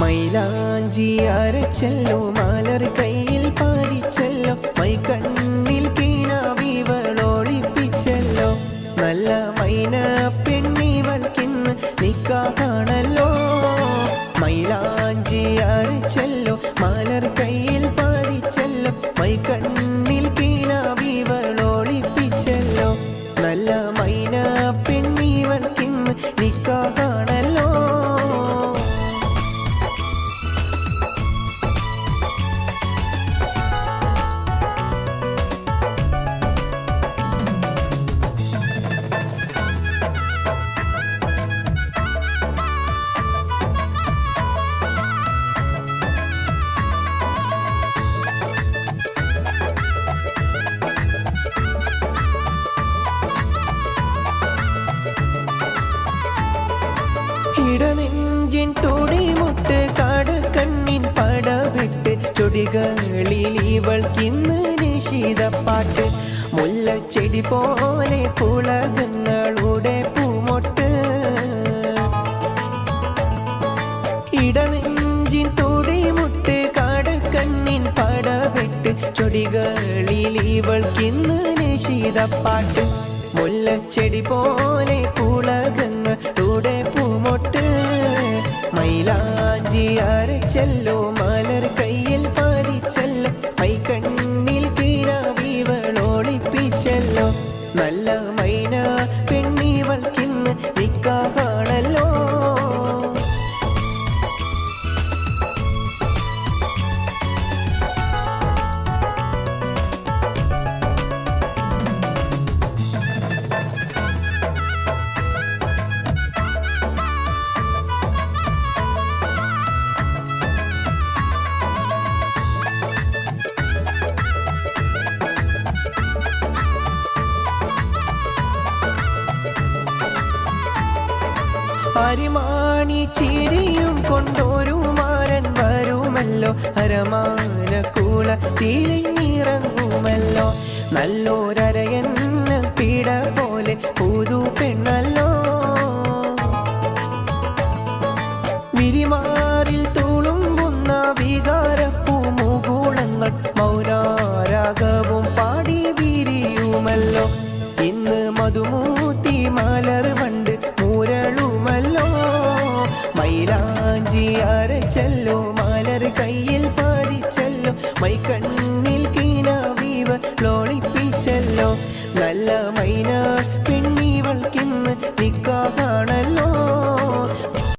മൈലാഞ്ചി അരച്ചല്ലോ മാലർ കയ്യിൽ പാലിച്ചല്ലോ മൈ കണ്ണിൽ കീനാവിവളോളിപ്പിച്ചല്ലോ നല്ല മൈന പെണ്ണിവൾക്കിന്ന് നിക്കാണല്ലോ ഇടനെഞ്ചിൻ തുടിമുട്ട് കടക്കണ്ണിൻ പടവിട്ട് ചൊടികളിൽ ഇവൾക്കിന്ന് നിശീതപ്പാട്ട് മുല്ലച്ചെടി പോലെ പുളകങ്ങളുടെ പൂമൊട്ട്. ഇടനെഞ്ചിൻ തുടിമുട്ട് കടക്കണ്ണിൻ പടവിട്ട് ചൊടികളിൽ ഇവൾക്കിന്ന് നിശീതപ്പാട്ട് മുല്ലച്ചെടി പോലെ പുളകങ്ങളുടെ പൂമൊട്ട്. മൈലാഞ്ചി അരച്ചല്ലോ മലർ അരിമാണി ചിരിയും കൊണ്ടൊരു മാരൻ വരുമല്ലോ. കൂള തിരിഞ്ഞിറങ്ങുമല്ലോ. നല്ലോരയൻ പിട പോലെ പുതു പെണ്ണല്ലോ. വിരിമാറിൽ തുളുമ്പുന്ന വികാരപ്പൂമുകുളങ്ങൾ മൗനാരാഗവും പാടി വിരിയുമല്ലോ. ഇന്ന് മധുമൂത്തി മലർ വണ്ട് മൈലാഞ്ചി അരച്ചല്ലോ മലർ കയ്യിൽ പാടിച്ചല്ലോ മൈ കണ്ണിൽ കീനാവീവ ലോളിപ്പിച്ചല്ലോ? നല്ല മൈന